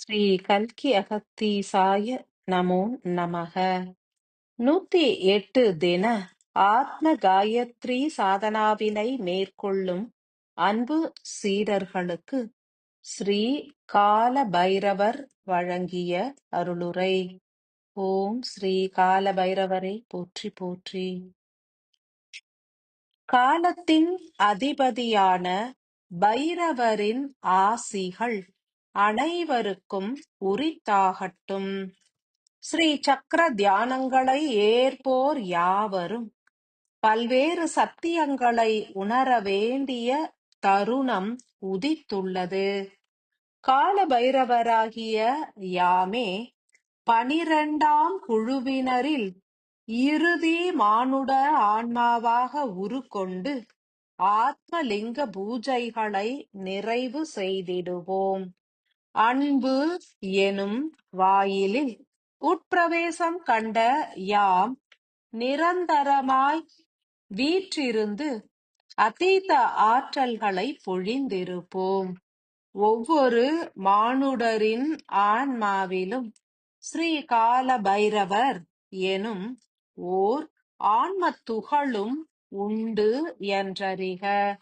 ஸ்ரீ கல்கி அகத்தீசாய நமோ நமக. நூத்தி எட்டு தின ஆத்ம காயத்ரி சாதனாவினை மேற்கொள்ளும் அன்பு சீடர்களுக்கு ஸ்ரீ கால பைரவர் வழங்கிய அருளுரை. ஓம் ஸ்ரீ கால பைரவரை போற்றி போற்றி. காலத்தின் அதிபதியான பைரவரின் ஆசிகள் அனைவருக்கும் உரித்தாகட்டும். ஸ்ரீ சக்கர தியானங்களை ஏற்போர் யாவரும். பல்வேறு சத்தியங்களை உணர வேண்டிய தருணம் உதித்துள்ளது. கால பைரவராகிய யாமே பனிரெண்டாம் குழுவினரில் இறுதி மானுட ஆன்மாவாக உருக்கொண்டு ஆத்மலிங்க பூஜைகளை நிறைவு செய்திடுவோம். அன்பு எனும் வாயிலில் உட்பிரவேசம் கண்ட யாம் நிரந்தரமாய் வீற்றிருந்து அதீத ஆற்றல்களை பொழிந்திருப்போம். ஒவ்வொரு மானுடரின் ஆன்மாவிலும் ஸ்ரீ கால பைரவர் எனும் ஓர் ஆன்மத் துகளும் உண்டு என்றறிக.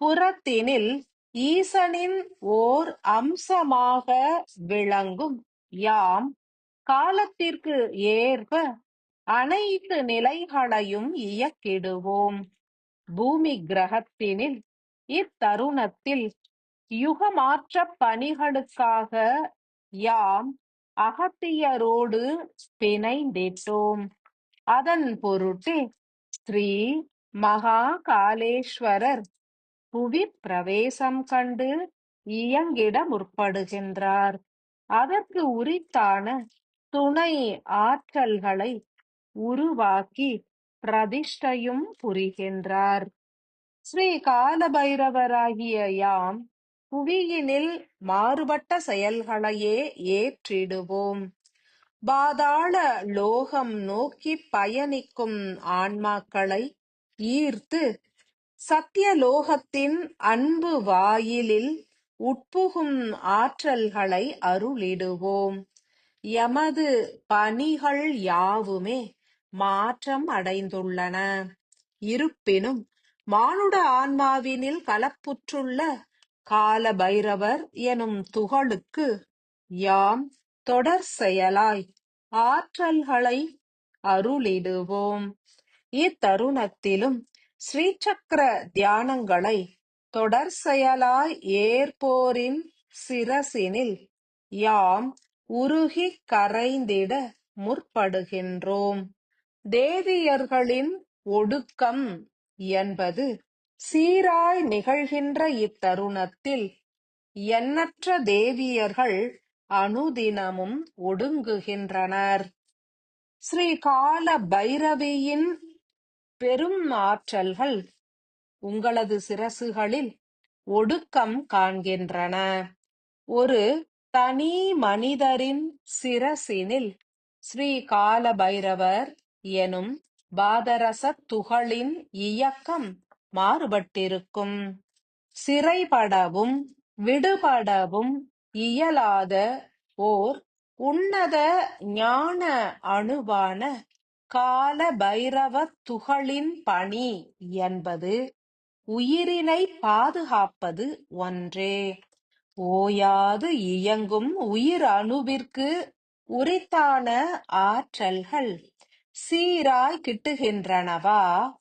புறத்தினில் ஈசனின் ஓர் அம்சமாக விளங்கும். யாம் காலத்திற்கு ஏற்ப அனைத்து நிலைகளையும் இயக்கிடுவோம். பூமி கிரகத்தினில் இத்தருணத்தில் யுகமாற்ற பணிகளுக்காக யாம் அகத்தியரோடு பிணைந்திட்டோம் அதன் பொருட்டே ஸ்ரீ மகாகாலேஸ்வரர் புவி பிரவேசம் கண்டு இயங்கிட முற்படுகின்றார். அதற்கு உரித்தான துணை ஆற்றல்களை உருவாக்கி பிரதிஷ்டையும் புரிகின்றார். ஸ்ரீ காலபைரவராகிய யாம் புவியினில் மாறுபட்ட செயல்களையே ஏற்றிடுவோம். பாதாள லோகம் நோக்கி பயணிக்கும் ஆன்மாக்களை ஈர்த்து சத்தியலோகத்தின் அன்பு வாயிலில் உட்புகும் ஆற்றல்களை அருளிடுவோம். எமது பணிகள் யாவுமே மாற்றம் அடைந்துள்ளன. இருப்பினும் மானுட ஆன்மாவினில் கலப்புற்றுள்ள கால பைரவர் எனும் துகளுக்கு யாம் தொடர் செயலாய் ஆற்றல்களை அருளிடுவோம். இத்தருணத்திலும் ஸ்ரீசக்கர தியானங்களை தொடர் செயலாய் ஏற்போரின் சிரசினில் யாம் உருகிக் கரைந்திட முற்படுகின்றோம். தேவியர்களின் ஒடுக்கம் என்பது சீராய் நிகழ்கின்ற இத்தருணத்தில் எண்ணற்ற தேவியர்கள் அனுதினமும் ஒடுங்குகின்றனர். ஸ்ரீ கால பைரவியின் பெரும் ஆற்றல்கள் உங்களது சிரசுகளில் ஒடுக்கம் காண்கின்றன. ஒரு தனி மனிதரின் சிரசினில் ஸ்ரீ காலபைரவர் எனும் பாதரச துகளின் இயக்கம் மாறுபட்டிருக்கும். சிறைபடவும் விடுபடவும் இயலாத ஓர் உன்னத ஞான அணுவான கால பைரவ துகளின் பணி என்பது உயிரினை பாதுகாப்பது ஒன்றே. ஓயாது இயங்கும் உயிர் அணுவிற்கு உரித்தான ஆற்றல்கள் சீராய் கிட்டுகின்றனவா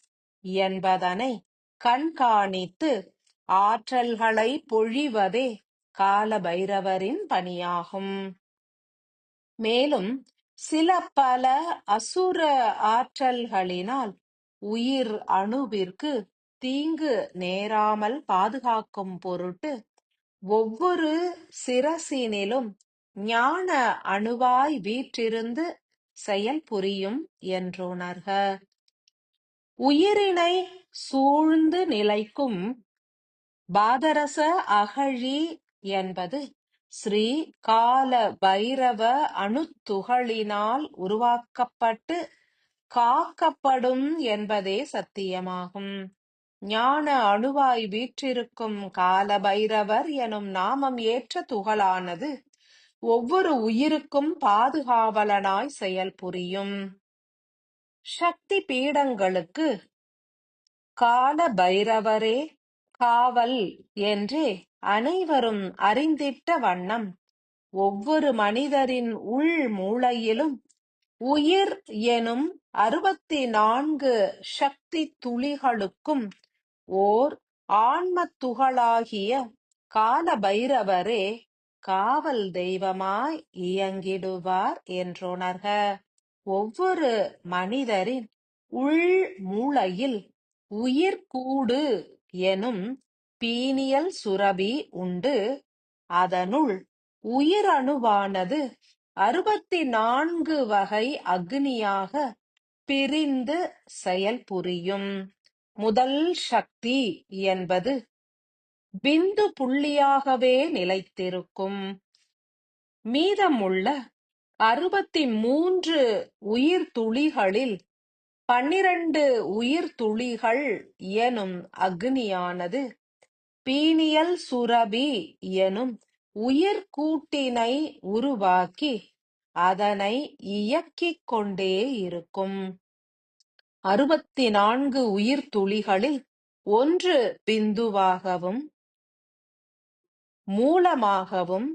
என்பதனை கண்காணித்து ஆற்றல்களை பொழிவதே கால பைரவரின் பணியாகும். மேலும் சில பல அசுர ஆற்றல்களினால் உயிர் அணுவிற்கு தீங்கு நேராமல் பாதுகாக்கும் பொருட்டு ஒவ்வொரு சிரசினிலும் ஞான அணுவாய் வீற்றிருந்து செயல் புரியும் என்றுணர்க. உயிரினை சூழ்ந்து நிலைக்கும் பாதரச அகழி என்பது ஸ்ரீ கால பைரவ அணுத்துகளினால் உருவாக்கப்பட்டு காக்கப்படும் என்பதே சத்தியமாகும். ஞான அணுவாய் வீற்றிருக்கும் கால பைரவர் எனும் நாமம் ஏற்ற துகளானது ஒவ்வொரு உயிருக்கும் பாதுகாவலனாய் செயல்புரியும் சக்தி பீடங்களுக்கு கால பைரவரே காவல் என்றே அனைவரும் அறிந்திட்ட வண்ணம். ஒவ்வொரு மனிதரின் உள் மூளையிலும் உயிர் எனும் அறுபத்தி நான்கு சக்தி துளிகளுக்கும் ஓர் ஆன்மத் துகளாகிய கால பைரவரே காவல் தெய்வமாய் இயங்கிடுவார் என்றுணர்க. ஒவ்வொரு மனிதரின் உள் மூளையில் உயிர்கூடு எனும் பீனியல் சுரபி உண்டு. அதனுள் உயிரணுவானது அறுபத்தி நான்கு வகை அக்னியாக பிரிந்து செயல்புரியும் முதல் சக்தி என்பது பிந்து புள்ளியாகவே நிலைத்திருக்கும். மீதமுள்ள அறுபத்தி மூன்று உயிர் துளிகளில் பன்னிரண்டு உயிர் துளிகள் எனும் அக்னியானது பீனியல் சுரபி எனும் உயிர் கூட்டினை உருவாக்கி அதனை இயக்கிக் கொண்டே இருக்கும். அறுபத்தி நான்கு உயிர் துளிகளில் ஒன்று பிந்துவாகவும் மூலமாகவும்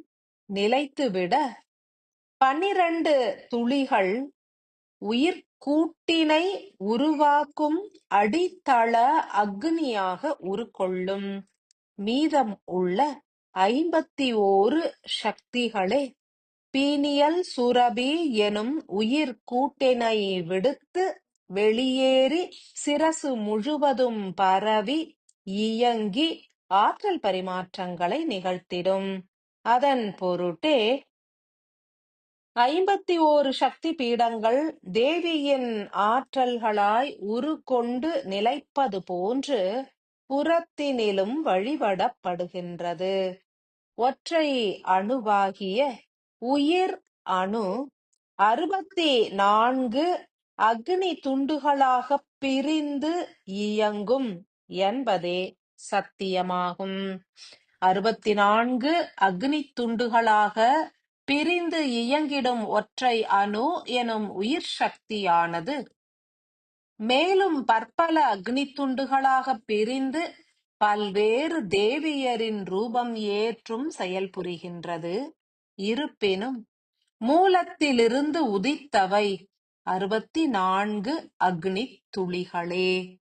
நிலைத்துவிட பன்னிரண்டு துளிகள் உயிர் கூட்டினை உருவாக்கும் அடித்தள அக்னியாக உருக்கொள்ளும். மீதம் உள்ள ஐம்பத்தி ஓரு சக்திகளே பீனியல் சுரபி எனும் உயிர் கூட்டினை விடுத்து வெளியேறி சிரசு முழுவதும் பரவி இயங்கி ஆற்றல் பரிமாற்றங்களை நிகழ்த்திடும். அதன் பொருட்டே ஐம்பத்தி ஓரு சக்தி பீடங்கள் தேவியின் ஆற்றல்களாய் உருக்கொண்டு நிலைப்பது போன்று புறத்தினிலும் வழிபடப்படுகின்றது. ஒற்றை அணுவாகிய உயிர் அணு அறுபத்தி நான்கு அக்னி துண்டுகளாகப் பிரிந்து இயங்கும் என்பதே சத்தியமாகும். அறுபத்தி நான்கு அக்னி துண்டுகளாக பிரிந்து இயங்கிடும் ஒற்றை அணு எனும் உயிர் சக்தியானது. மேலும் பற்பல அக்னி துண்டுகளாகப் பிரிந்து பல்வேறு தேவியரின் ரூபம் ஏற்றும் செயல்புரிகின்றது இருப்பினும் மூலத்திலிருந்து உதித்தவை அறுபத்தி நான்கு அக்னி துளிகளே.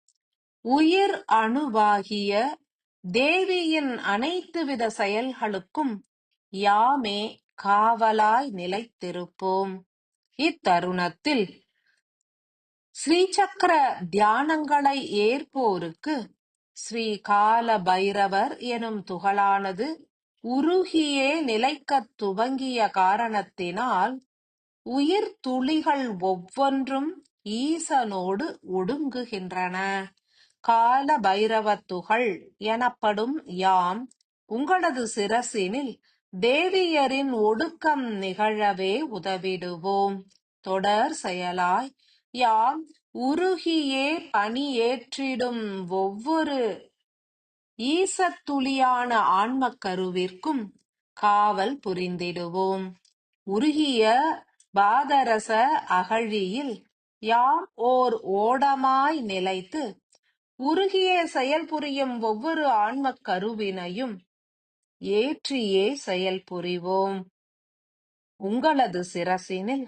உயிர் அணுவாகிய தேவியின் அனைத்துவித செயல்களுக்கும் யாமே காவலாய் நிலைத்திருப்போம். இத்தருணத்தில் ஸ்ரீசக்கர தியானங்களை ஏற்போருக்கு ஸ்ரீ கால பைரவர் எனும் துகளானது உருகியே நிலைக்கத் துவங்கிய காரணத்தினால் உயிர் துளிகள் ஒவ்வொன்றும் ஈசனோடு ஒடுங்குகின்றன. கால பைரவ துகள் எனப்படும் யாம் உங்களது சிரசினில் தேவியரின் ஒடுக்கம் நிகழவே உதவிடுவோம். தொடர் செயலாய் யாம் உருகியே பணியேற்றிடும் ஒவ்வொரு ஈசத்துளியான ஆன்மக் கருவிற்கும் காவல் புரிந்திடுவோம். உருகிய பாதரச அகழியில் யாம் ஓர் ஓடமாய் நிலைத்து உருகிய செயல்புரியும் ஒவ்வொரு ஆன்மக் கருவினையும் ஏற்றியே செயல்புரிவோம் உங்களது சிரசினில்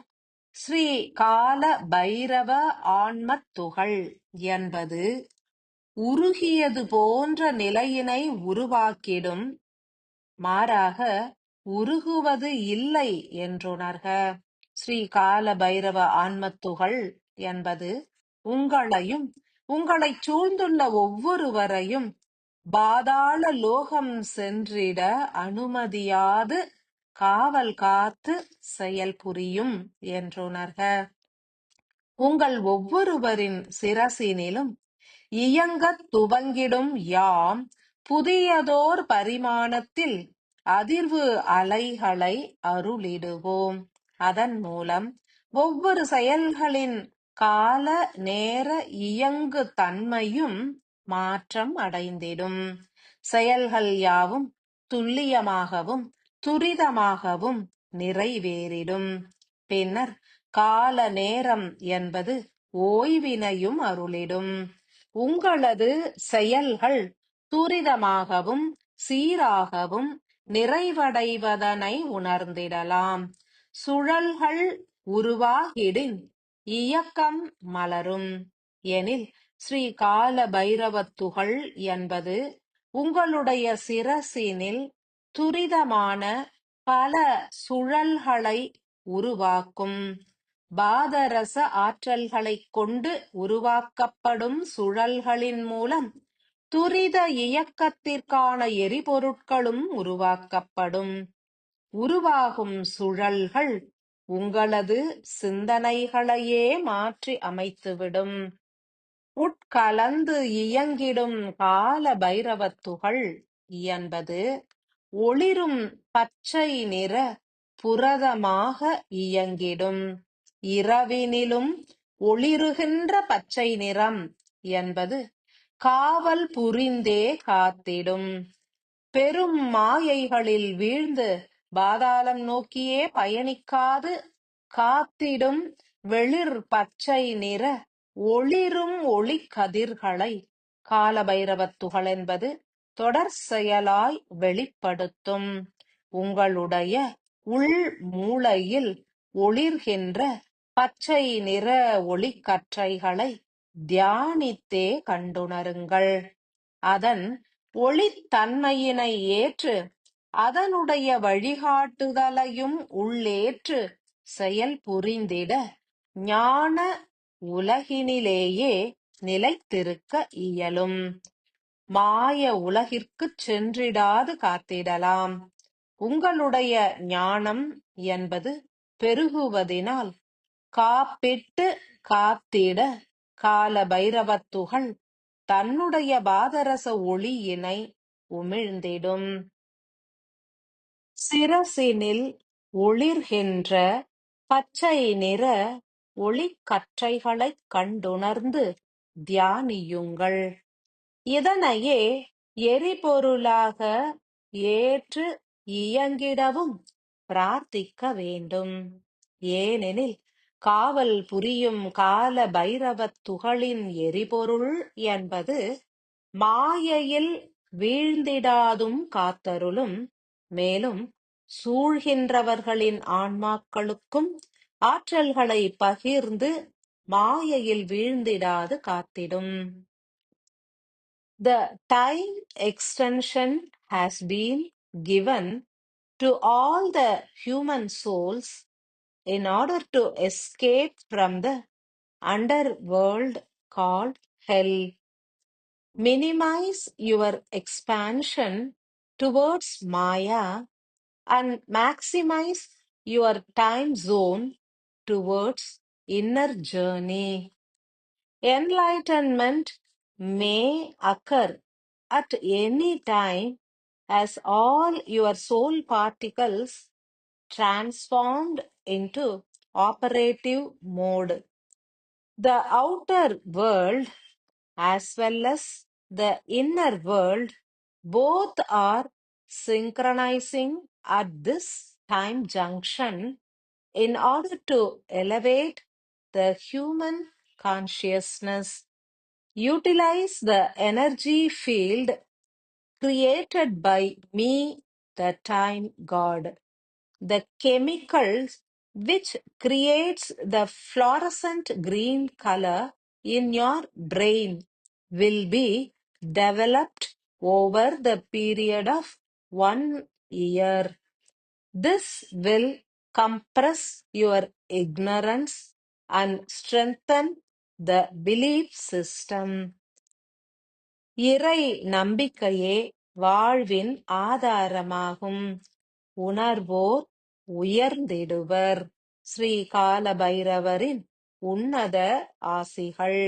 ஸ்ரீ கால பைரவ ஆன்மத் துகள் என்பது உருகியது போன்ற நிலையினை உருவாக்கிடும். மாறாக உருகுவது இல்லை என்றுணர்க. ஸ்ரீ கால பைரவ ஆன்மத்துகள் என்பது உங்களையும் உங்களைச் சூழ்ந்துள்ள ஒவ்வொருவரையும் பாதாள லோகம் சென்றிட அனுமதியாது காவல் காத்து செயல்புரியும் என்றுணர்க. உங்கள் ஒவ்வொருவரின் சிரசினிலும் இயங்கத் துவங்கிடும் யாம் புதியதோர் பரிமாணத்தில் அதிர்வு அலைகளை அருளிடுவோம். அதன் மூலம் ஒவ்வொரு செயல்களின் கால நேர இயங்கு தன்மையும் மாற்றம் அடைந்திடும். செயல்கள் யாவும் துல்லியமாகவும் துரிதமாகவும் நிறைவேறிடும். பின்னர் கால நேரம் என்பது ஓய்வினையும் அருளிடும். உங்களது செயல்கள் துரிதமாகவும் சீராகவும் நிறைவடைவதனை உணர்ந்திடலாம். சுழல்கள் உருவாகிடின் இயக்கம் மலரும். எனில் ஸ்ரீ கால பைரவத்துகள் என்பது உங்களுடைய சிரசினில் துரிதமான பல சுழல்களை உருவாக்கும். பாதரச ஆற்றல்களைக் கொண்டு உருவாக்கப்படும் சுழல்களின் மூலம் துரித இயக்கத்திற்கான எரிபொருட்களும் உருவாக்கப்படும். உருவாகும் சுழல்கள் உங்களது சிந்தனைகளையே மாற்றி அமைத்துவிடும். உட்கலந்து இயங்கிடும் கால பைரவத்துகள் என்பது ஒளிரும் பச்சை நிற புரதமாக இயங்கிடும். இரவினிலும் ஒளிருகின்ற பச்சை நிறம் என்பது காவல் புரிந்தே காத்திடும். பெரும் மாயைகளில் வீழ்ந்து பாதாளம் நோக்கியே பயணிக்காது காத்திடும். வெளிர் பச்சை நிற ஒளிரும் ஒளி கதிர்களை காலபைரவத்துகள் என்பது தொடர் செயலாய் வெளிப்படுத்தும். உங்களுடைய உள் மூளையில் ஒளிர்கின்ற பச்சை நிற ஒளிக்கற்றைகளை தியானித்தே கண்டுணருங்கள். அதன் ஒளித்தன்மையினை ஏற்று அதனுடைய வழிகாட்டுதலையும் உள்ளேற்று செயல் புரிந்திட ஞான உலகினிலேயே நிலைத்திருக்க இயலும். மாய உலகிற்குச் சென்றிடாது காத்திடலாம். உங்களுடைய ஞானம் என்பது பெருகுவதினால் காப்பிட்டு காத்திட கால பைரவத்துகள் தன்னுடைய பாதரச ஒளியினை உமிழ்ந்திடும். சிரசினில் ஒளிர்கின்ற பச்சை நிற ஒளிக்கற்றைகளைக் கண்டுணர்ந்து தியானியுங்கள். இதனையே எரிபொருளாக ஏற்று இயங்கிடவும் பிரார்த்திக்க வேண்டும். ஏனெனில் காவல் புரியும் கால பைரவத் துகளின் எரிபொருள் என்பது மாயையில் வீழ்ந்திடாதும் காத்தருளும். மேலும் சூழ்கின்றவர்களின் ஆன்மாக்களுக்கும் ஆற்றல்களை பகிர்ந்து மாயையில் வீழ்ந்திடாது காத்திடும் The time extension has been given to all the human souls in order to escape from the underworld called hell. Minimize your expansion towards Maya and maximize your time zone towards inner journey. Enlightenment may occur at any time as all your soul particles transformed into operative mode. The outer world as well as the inner world both are synchronizing at this time junction in order to elevate the human consciousness. Utilize the energy field created by me, the time god. The chemicals which creates the fluorescent green color in your brain will be developed over the period of one year. This will compress your ignorance and strengthen the belief system. இறை நம்பிக்கையே வாழ்வின் ஆதாரமாகும் உணர்வோர் உயர்ந்திடுவர் ஸ்ரீ கால பைரவரின் உன்னத ஆசிகள்